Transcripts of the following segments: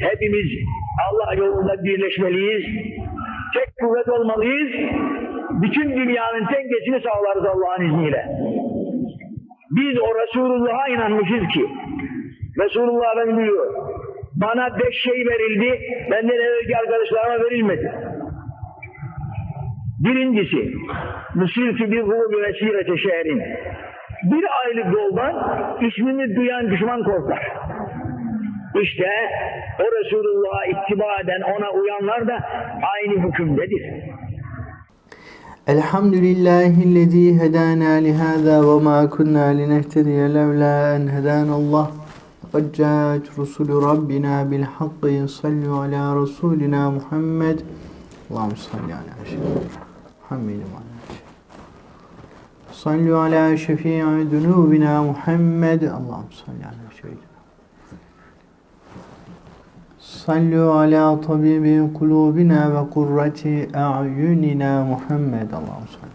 Hepimiz Allah yolunda birleşmeliyiz. Tek kuvvet olmalıyız. Bütün dünyanın dengesini sağlarız Allah'ın izniyle. Biz o Resulullah'a inanmışız ki Resulullah Efendimiz diyor bana beş şey verildi benden evvelki arkadaşlarıma verilmedi. Birincisi Müsirti bir bir vesirete şehrin. Bir aylık yoldan ismini duyan düşman korkar. İşte o Resulullah'a ittiba eden, ona uyanlar da aynı hükümdedir. Elhamdülillahillezî hedâna lihâzâ ve mâ kunnâ linehtediye levlâ en hedânallâh. قد جاءت رسل ربنا بالحق صلوا على رسولنا محمد اللهم صل على سيدنا محمد وعلى صلوا على شفيع ذنوبنا محمد اللهم صل على سيدنا Sallu ala tabibi kulubina ve kurrati a'yunina Muhammed Allah'ım salli.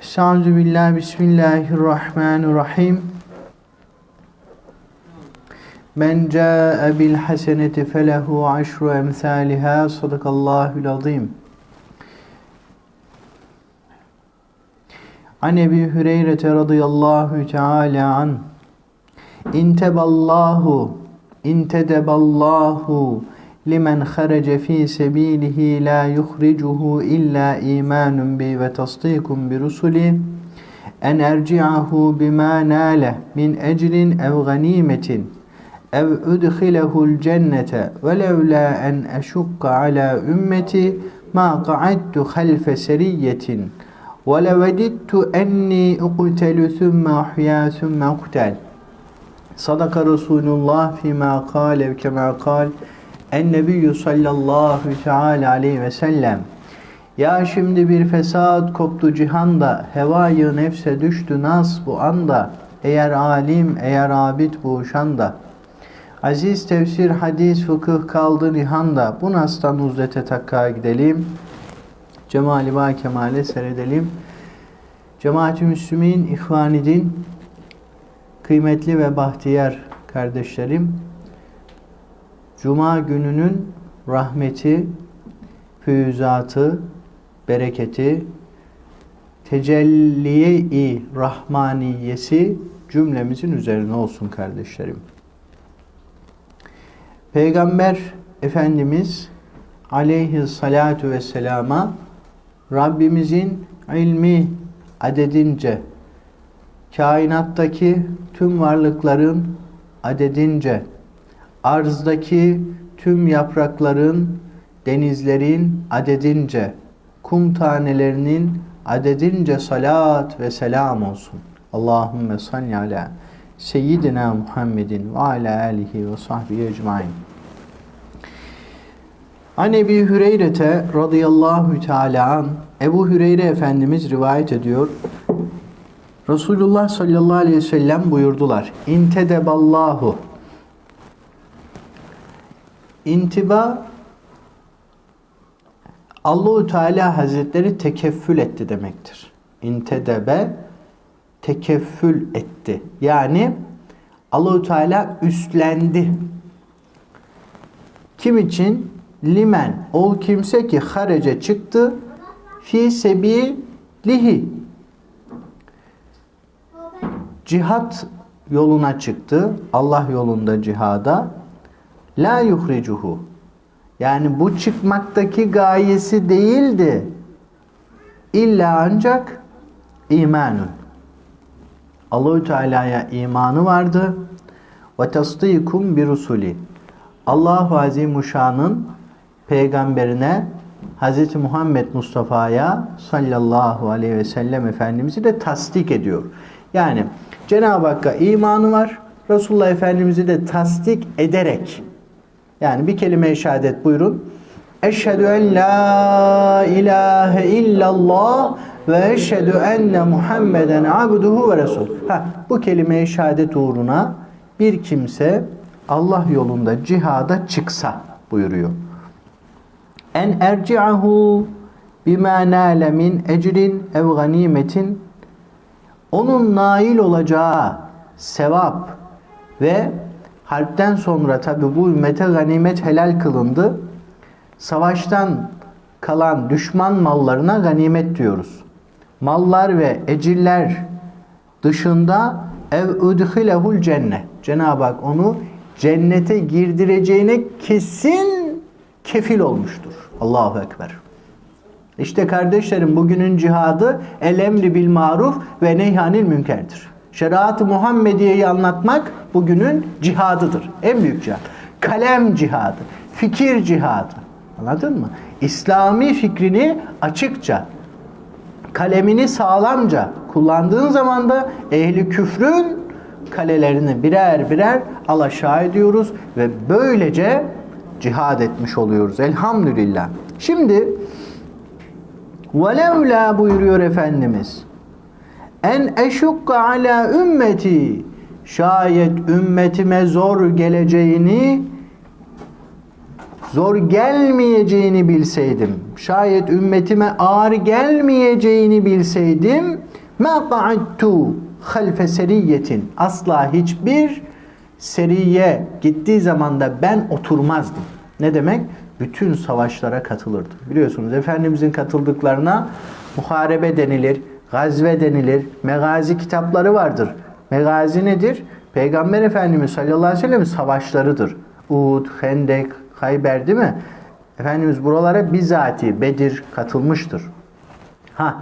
Estaizu billah, bismillahirrahmanirrahim. Men ca'e bil haseneti felehu aşru emsaliha sadakallahul azim. An Ebi Hüreyre radıyallahu teala an. İnteballahu intedeballahu limen kharaca fi sebilihi la yukhrijuhu illa imanun bi ve tasdikun bi rusuli en erci'ahu bima nale min ecrin ev ganimetin ev udkhilehu'l cennete ve levla en eşukka ala ümmeti ma qa'adtu halfe seriyetin levedittu enni uqtelu thumma ahya thumma uqtel Sadaka Resulullah fîmâ kâle kemâ kâl en-nebiyyü sallallahu teâlâ aleyhi ve sellem Ya şimdi bir fesat koptu cihanda, hevayı nefse düştü nas bu anda, eğer alim, eğer abid bu şanda. Aziz tefsir, hadis, fıkıh kaldı nihanda, bu nastan uzdete takka gidelim, cemali ba kemale seyredelim. Cemaat-i Müslümin, İhvanidin, Kıymetli ve bahtiyar kardeşlerim, Cuma gününün rahmeti, füyüzatı, bereketi, tecelliye-i rahmaniyesi cümlemizin üzerine olsun kardeşlerim. Peygamber Efendimiz aleyhi salatu vesselama Rabbimizin ilmi adedince kainattaki tüm varlıkların adedince, arzdaki tüm yaprakların, denizlerin adedince, kum tanelerinin adedince salat ve selam olsun. Allahümme salli ala seyyidina Muhammedin ve ala alihi ve sahbihi ecmain. An Ebi Hüreyre'te radıyallahu teala an Ebu Hüreyre Efendimiz rivayet ediyor. Resulullah sallallahu aleyhi ve sellem buyurdular. İntedeballahu. İntiba Allahu Teala Hazretleri tekeffül etti demektir. İntedebe tekeffül etti. Yani Allahu Teala üstlendi. Kim için? Limen o kimse ki harece çıktı fi sebilihi cihat yoluna çıktı. Allah yolunda cihada. La yuhricuhu. Yani bu çıkmaktaki gayesi değildi. İlla ancak imanun. Allahü Teala'ya imanı vardı. Ve tasdikum bir rusuli. Allahu Azimuşşan'ın peygamberine Hz. Muhammed Mustafa'ya sallallahu aleyhi ve sellem Efendimiz'i de tasdik ediyor. Yani Cenab-ı Hakk'a imanı var. Resulullah Efendimiz'i de tasdik ederek yani bir kelime-i şehadet buyurun. Eşhedü en la ilahe illallah ve eşhedü enne Muhammeden abduhu ve resul. Ha, bu kelime-i şehadet uğruna bir kimse Allah yolunda cihada çıksa buyuruyor. En erci'ahu bima nâle min ecrin ev ganimetin onun nail olacağı sevap ve Harpten sonra tabi bu ümmete ganimet helal kılındı. Savaştan kalan düşman mallarına ganimet diyoruz. Mallar ve ecirler dışında ev udhilehul cennet. Cenab-ı Hak onu cennete girdireceğine kesin kefil olmuştur. Allahu Ekber. İşte kardeşlerim bugünün cihadı el emri bil maruf ve neyhanil münkerdir. Şeriat-ı Muhammediye'yi anlatmak bugünün cihadıdır. En büyük cihad. Kalem cihadı, fikir cihadı. Anladın mı? İslami fikrini açıkça, kalemini sağlamca kullandığın zaman da ehli küfrün kalelerini birer birer alaşağı ediyoruz ve böylece cihad etmiş oluyoruz. Elhamdülillah. Şimdi وَلَوْلَا buyuruyor Efendimiz. En eşukka ala ümmeti şayet ümmetime zor geleceğini zor gelmeyeceğini bilseydim şayet ümmetime ağır gelmeyeceğini bilseydim ma qa'adtu halfe seriyetin asla hiçbir seriye gittiği zaman da ben oturmazdım. Ne demek? Bütün savaşlara katılırdım. Biliyorsunuz Efendimizin katıldıklarına muharebe denilir, gazve denilir, megazi kitapları vardır. Megazi nedir? Peygamber Efendimiz sallallahu aleyhi ve sellem savaşlarıdır. Uhud, Hendek, Hayber değil mi? Efendimiz buralara bizatihi Bedir katılmıştır. Ha,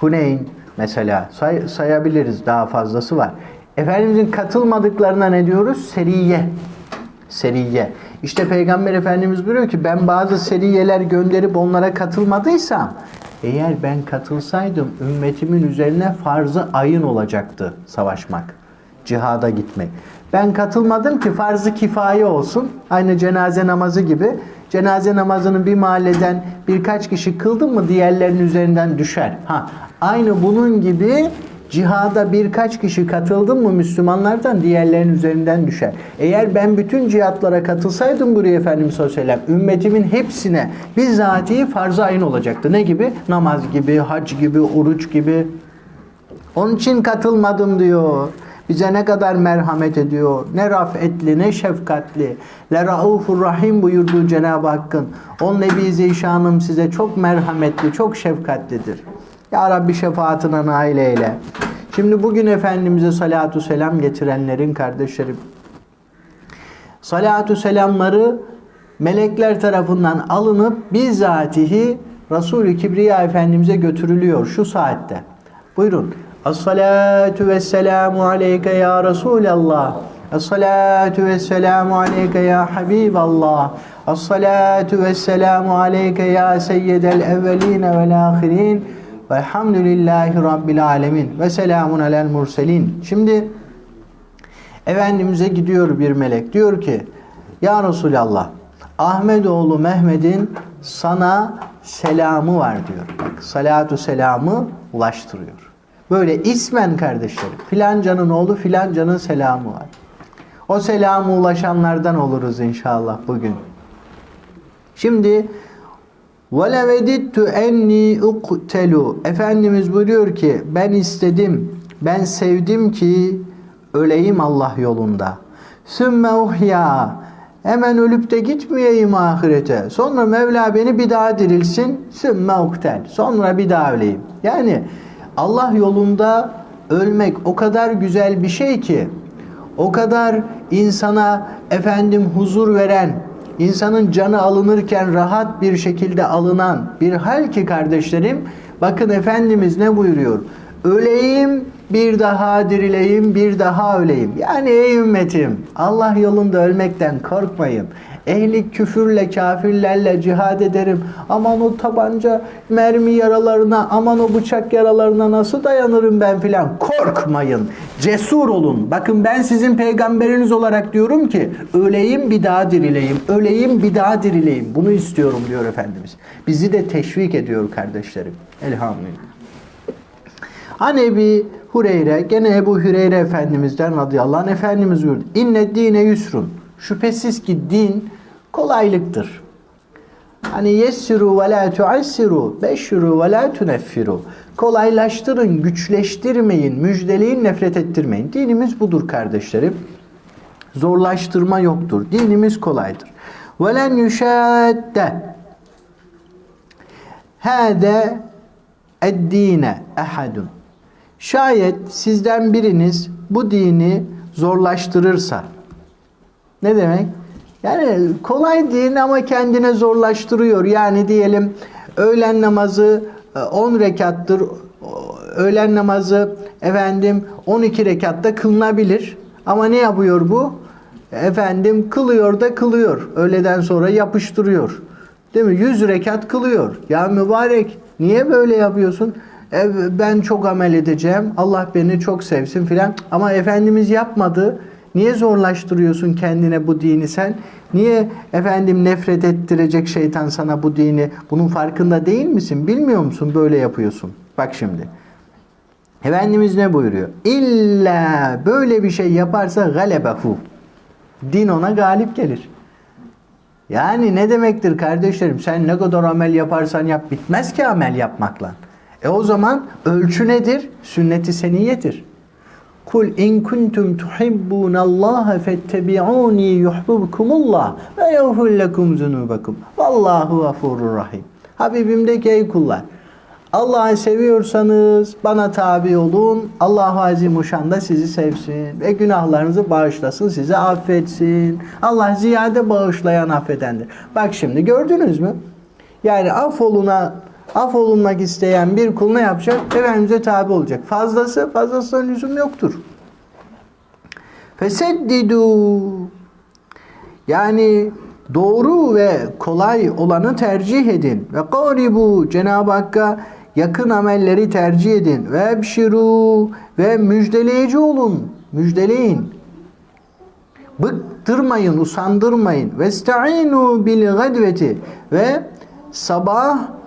Huneyn mesela say- sayabiliriz daha fazlası var. Efendimizin katılmadıklarına ne diyoruz? Seriye. Seriye. İşte Peygamber Efendimiz buyuruyor ki ben bazı seriyeler gönderip onlara katılmadıysam eğer ben katılsaydım ümmetimin üzerine farzı ayın olacaktı savaşmak. Cihada gitmek. Ben katılmadım ki farzı kifaye olsun. Aynı cenaze namazı gibi. Cenaze namazını bir mahalleden birkaç kişi kıldı mı diğerlerinin üzerinden düşer. Ha, aynı bunun gibi cihada birkaç kişi katıldı mı Müslümanlardan diğerlerinin üzerinden düşer. Eğer ben bütün cihatlara katılsaydım buraya Efendimiz sallallahu ümmetimin hepsine bizzatihi farz-ı ayın olacaktı. Ne gibi? Namaz gibi, hac gibi, oruç gibi. Onun için katılmadım diyor. Bize ne kadar merhamet ediyor. Ne rafetli, ne şefkatli. Le raufur rahim buyurduğu Cenab-ı Hakk'ın. On Nebi Zeyşanım size çok merhametli, çok şefkatlidir. Ya Rabbi şefaatine nail eyle. Şimdi bugün Efendimiz'e salatu selam getirenlerin kardeşlerim. Salatu selamları melekler tarafından alınıp bizzatihi Resulü Kibriya Efendimiz'e götürülüyor şu saatte. Buyurun. Es-salatu vesselamu aleyke ya Resulallah. Es-salatu vesselamu aleyke ya Habiballah. Es-salatu vesselamu aleyke ya seyyidel evveline vel ahirin. Velhamdülillahi Rabbil alemin. Ve selamun alel murselin. Şimdi Efendimiz'e gidiyor bir melek. Diyor ki Ya Resulallah Ahmet oğlu Mehmet'in sana selamı var diyor. Bak salatu selamı ulaştırıyor. Böyle ismen kardeşlerim. Filancanın oğlu filancanın selamı var. O selamı ulaşanlardan oluruz inşallah bugün. Şimdi وَلَوَدِدْتُ enni uqtelu Efendimiz buyuruyor ki ben istedim, ben sevdim ki öleyim Allah yolunda. Sümme uhya Hemen ölüp de gitmeyeyim ahirete. Sonra Mevla beni bir daha dirilsin. Sümme uktel. Sonra bir daha öleyim. Yani Allah yolunda ölmek o kadar güzel bir şey ki o kadar insana efendim huzur veren, insanın canı alınırken rahat bir şekilde alınan bir hal ki kardeşlerim bakın Efendimiz ne buyuruyor? Öleyim bir daha dirileyim bir daha öleyim. Yani ey ümmetim Allah yolunda ölmekten korkmayın. Ehli küfürle kafirlerle cihad ederim. Aman o tabanca mermi yaralarına aman o bıçak yaralarına nasıl dayanırım ben filan. Korkmayın. Cesur olun. Bakın ben sizin peygamberiniz olarak diyorum ki öleyim bir daha dirileyim. Öleyim bir daha dirileyim. Bunu istiyorum diyor Efendimiz. Bizi de teşvik ediyor kardeşlerim. Elhamdülillah. An Ebi Hureyre, gene Ebu Hüreyre Efendimiz'den radıyallahu anh Efendimiz buyurdu. İnne dine yusrun. Şüphesiz ki din kolaylıktır. Hani yessiru ve la tuassiru, beşşiru ve la tuneffiru. Kolaylaştırın, güçleştirmeyin, müjdeleyin, nefret ettirmeyin. Dinimiz budur kardeşlerim. Zorlaştırma yoktur. Dinimiz kolaydır. Ve len yuşadde. Hâde eddine ehadun. Şayet sizden biriniz bu dini zorlaştırırsa, ne demek? Yani kolay din ama kendine zorlaştırıyor. Yani diyelim öğlen namazı e, 10 rekattır. O- Öğlen namazı efendim 12 rekatta kılınabilir. Ama ne yapıyor bu? Efendim kılıyor da kılıyor. Öğleden sonra yapıştırıyor. Değil mi? 100 rekat kılıyor. Ya mübarek niye böyle yapıyorsun? E, ben çok amel edeceğim. Allah beni çok sevsin filan. Ama Efendimiz yapmadı. Niye zorlaştırıyorsun kendine bu dini sen? Niye efendim nefret ettirecek şeytan sana bu dini? Bunun farkında değil misin? Bilmiyor musun böyle yapıyorsun? Bak şimdi. Efendimiz ne buyuruyor? İlla böyle bir şey yaparsa galebehu. Din ona galip gelir. Yani ne demektir kardeşlerim? Sen ne kadar amel yaparsan yap bitmez ki amel yapmakla. E o zaman ölçü nedir? Sünnet-i seniyyedir. Kul in kuntum tuhibbunallaha fettebi'uni yuhibbukumullah ve yağfir lekum zunubakum. Vallahu gafurur rahim. Habibim de ki ey kullar. Allah'ı seviyorsanız bana tabi olun. Allah-u Azimuşşan da sizi sevsin ve günahlarınızı bağışlasın, sizi affetsin. Allah ziyade bağışlayan affedendir. Bak şimdi gördünüz mü? Yani affoluna affolunmak isteyen bir kul ne yapacak? Efendimiz'e tabi olacak. Fazlası, fazlasına lüzum yoktur. Feseddidu yani doğru ve kolay olanı tercih edin. Ve qaribu Cenab-ı Hakk'a yakın amelleri tercih edin. Ve ebşiru ve müjdeleyici olun. Müjdeleyin. Bıktırmayın, usandırmayın. Ve sta'inu bil gadveti ve sabah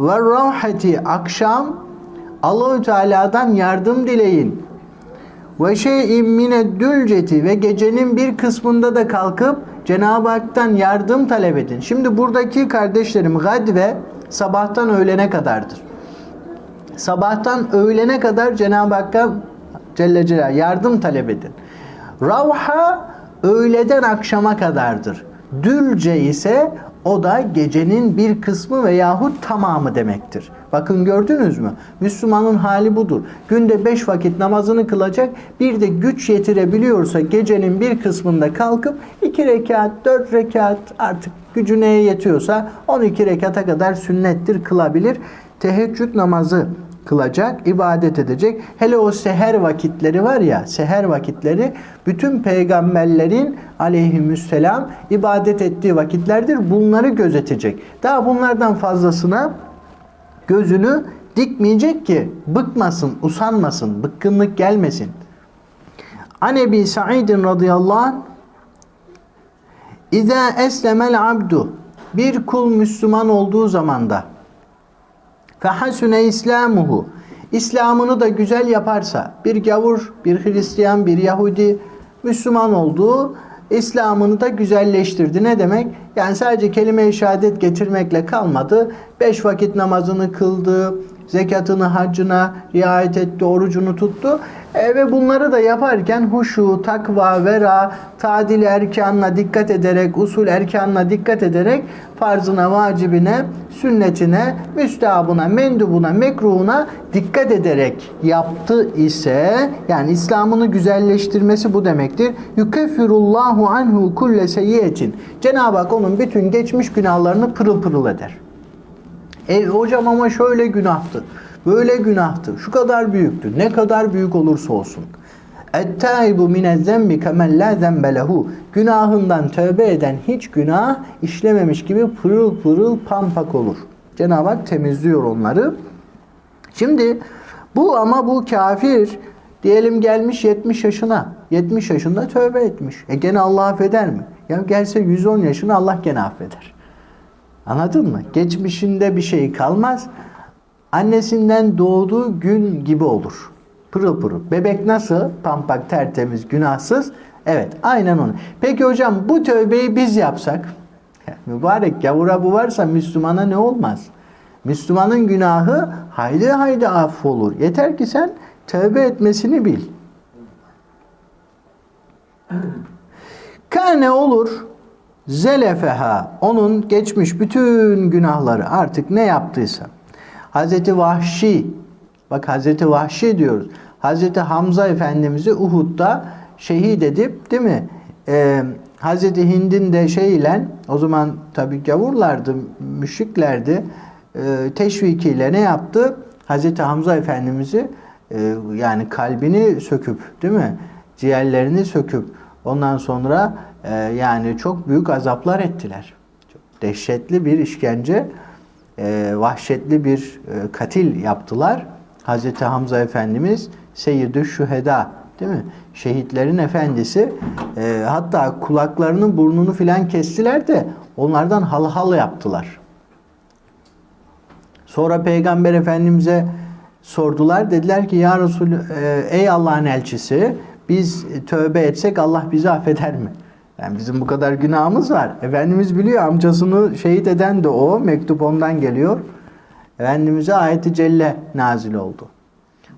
ve rahati akşam Allahü Teala'dan yardım dileyin. Ve şey'in mine dülceti ve gecenin bir kısmında da kalkıp Cenab-ı Hak'tan yardım talep edin. Şimdi buradaki kardeşlerim gadve sabahtan öğlene kadardır. Sabahtan öğlene kadar Cenab-ı Hakk'a Celle Celal yardım talep edin. Ravha öğleden akşama kadardır. Dülce ise o da gecenin bir kısmı veyahut tamamı demektir. Bakın gördünüz mü? Müslümanın hali budur. Günde beş vakit namazını kılacak. Bir de güç yetirebiliyorsa gecenin bir kısmında kalkıp iki rekat, dört rekat artık gücü neye yetiyorsa 12 rekata kadar sünnettir kılabilir. Teheccüd namazı kılacak, ibadet edecek. Hele o seher vakitleri var ya, seher vakitleri bütün peygamberlerin aleyhisselam ibadet ettiği vakitlerdir. Bunları gözetecek. Daha bunlardan fazlasına gözünü dikmeyecek ki bıkmasın, usanmasın, bıkkınlık gelmesin. An Ebi Sa'idin radıyallahu anh İza eslemel abdu bir kul Müslüman olduğu zamanda fehasune islamuhu İslam'ını da güzel yaparsa bir gavur, bir Hristiyan, bir Yahudi Müslüman olduğu İslam'ını da güzelleştirdi. Ne demek? Yani sadece kelime-i şehadet getirmekle kalmadı. Beş vakit namazını kıldı, zekatını, haccına riayet etti, orucunu tuttu. E, ve bunları da yaparken huşu, takva, vera, tadil erkanına dikkat ederek, usul erkanına dikkat ederek farzına, vacibine, sünnetine, müstehabına, mendubuna, mekruhuna dikkat ederek yaptı ise yani İslam'ını güzelleştirmesi bu demektir. Yukeffirullahu anhu kulle seyyiyetin. Cenab-ı Hak onun bütün geçmiş günahlarını pırıl pırıl eder. E hocam ama şöyle günahtı. Böyle günahtı. Şu kadar büyüktü. Ne kadar büyük olursa olsun. Ettaibu minez-zembi kemen la zembe lehu. Günahından tövbe eden hiç günah işlememiş gibi pırıl pırıl pampak olur. Cenab-ı Hak temizliyor onları. Şimdi bu ama bu kafir diyelim gelmiş 70 yaşına. 70 yaşında tövbe etmiş. E gene Allah affeder mi? Ya gelse 110 yaşına Allah gene affeder. Anladın mı? Geçmişinde bir şey kalmaz. Annesinden doğduğu gün gibi olur. Pırıl pırıl. Bebek nasıl? Pampak, tertemiz, günahsız. Evet, aynen onu. Peki hocam bu tövbeyi biz yapsak? Mübarek gavura bu varsa Müslümana ne olmaz? Müslümanın günahı haydi haydi affolur. Yeter ki sen tövbe etmesini bil. Kâne olur zelefeha onun geçmiş bütün günahları artık ne yaptıysa Hazreti Vahşi bak Hazreti Vahşi diyoruz. Hazreti Hamza Efendimiz'i Uhud'da şehit edip değil mi? Ee, Hazreti Hind'in de şeyle o zaman tabi gavurlardı, müşriklerdi. Ee, teşvikiyle ne yaptı? Hazreti Hamza Efendimiz'i e, yani kalbini söküp değil mi? Ciğerlerini söküp ondan sonra e, yani çok büyük azaplar ettiler. Çok dehşetli bir işkence, e, vahşetli bir e, katil yaptılar. Hazreti Hamza Efendimiz Seyyidü Şüheda değil mi? Şehitlerin efendisi. E, hatta kulaklarının burnunu filan kestiler de onlardan halı halı yaptılar. Sonra Peygamber Efendimiz'e sordular. Dediler ki ya Resul e, ey Allah'ın elçisi biz tövbe etsek Allah bizi affeder mi? Yani bizim bu kadar günahımız var. Efendimiz biliyor amcasını şehit eden de o. Mektup ondan geliyor. Efendimiz'e ayeti celle nazil oldu.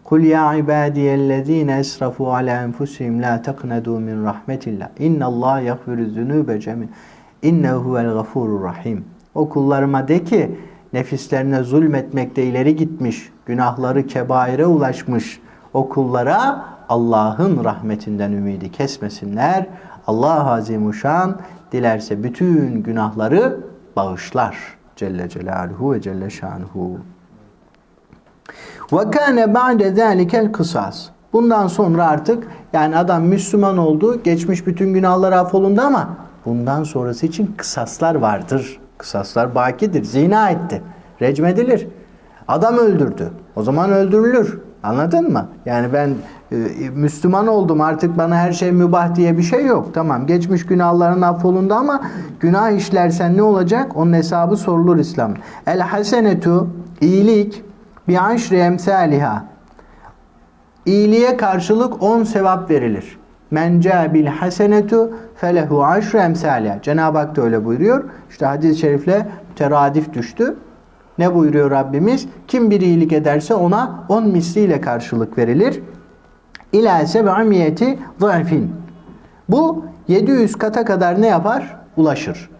Kul ya ibadiyellezine esrafu ala enfusihim la taqnadu min rahmetillah. İnnallah yaghfiru zunuba cemi. İnnehu huvel gafurur rahim. O kullarıma de ki nefislerine zulmetmekte ileri gitmiş, günahları kebaire ulaşmış o kullara Allah'ın rahmetinden ümidi kesmesinler. Allah Azimuşşan dilerse bütün günahları bağışlar. Celle Celaluhu ve Celle Şanuhu. Ve kâne ba'de zâlikel kısas. Bundan sonra artık yani adam Müslüman oldu, geçmiş bütün günahlar affolundu ama bundan sonrası için kısaslar vardır. Kısaslar bakidir. Zina etti. Recmedilir. Adam öldürdü. O zaman öldürülür. Anladın mı? Yani ben e, Müslüman oldum artık bana her şey mübah diye bir şey yok. Tamam geçmiş günahların affolundu ama günah işlersen ne olacak? Onun hesabı sorulur İslam. El hasenetu iyilik bi aşri emsaliha. İyiliğe karşılık 10 sevap verilir. Men bil hasenetu felehu aşru emsaliha. Cenab-ı Hak da öyle buyuruyor. İşte hadis-i şerifle teradif düştü. Ne buyuruyor Rabbimiz? Kim bir iyilik ederse ona 10 misliyle karşılık verilir. İlâ seb'amiyeti zayfin. Bu 700 kata kadar ne yapar? Ulaşır.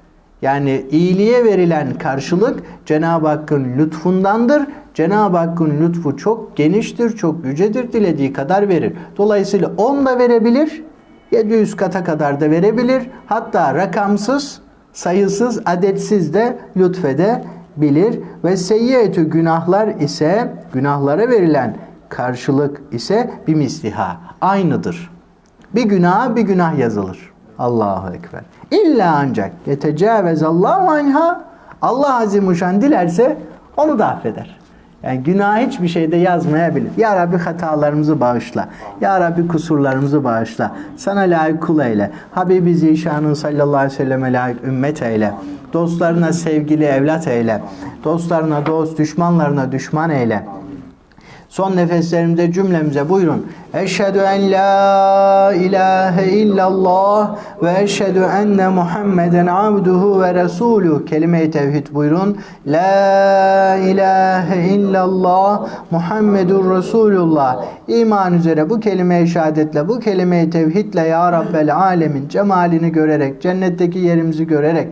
Yani iyiliğe verilen karşılık Cenab-ı Hakk'ın lütfundandır. Cenab-ı Hakk'ın lütfu çok geniştir, çok yücedir, dilediği kadar verir. Dolayısıyla 10 da verebilir, 700 kata kadar da verebilir. Hatta rakamsız, sayısız, adetsiz de lütfedebilir. Ve seyyiyetü günahlar ise, günahlara verilen karşılık ise bir misliha, aynıdır. Bir günah bir günah yazılır. Allahu Ekber. İlla ancak yetecavvezallahu anha Allah Azimuşşan dilerse onu da affeder. Yani günah hiçbir şeyde yazmayabilir. Ya Rabbi hatalarımızı bağışla. Ya Rabbi kusurlarımızı bağışla. Sana layık kul eyle. Habibi Zişan'ın sallallahu aleyhi ve selleme layık ümmet eyle. Dostlarına sevgili evlat eyle. Dostlarına dost, düşmanlarına düşman eyle. Son nefeslerimizde cümlemize buyurun. Eşhedü en la ilahe illallah ve eşhedü enne Muhammeden abduhu ve resuluhu. Kelime-i tevhid buyurun. La ilahe illallah Muhammedur Resulullah. İman üzere bu kelime-i şehadetle, bu kelime-i tevhidle ya Rabbel alemin cemalini görerek, cennetteki yerimizi görerek,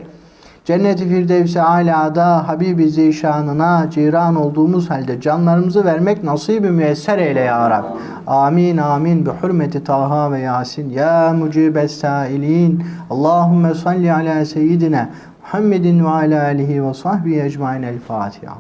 Cennet-i Firdevs-i Ala'da Habibi Zişanına ciran olduğumuz halde canlarımızı vermek nasibi müyesser eyle ya Rab. Amin amin bi hürmeti Taha ve Yasin. Ya mucibes sailin. Allahümme salli ala seyyidina Muhammedin ve ala alihi ve sahbihi ecmain el Fatiha.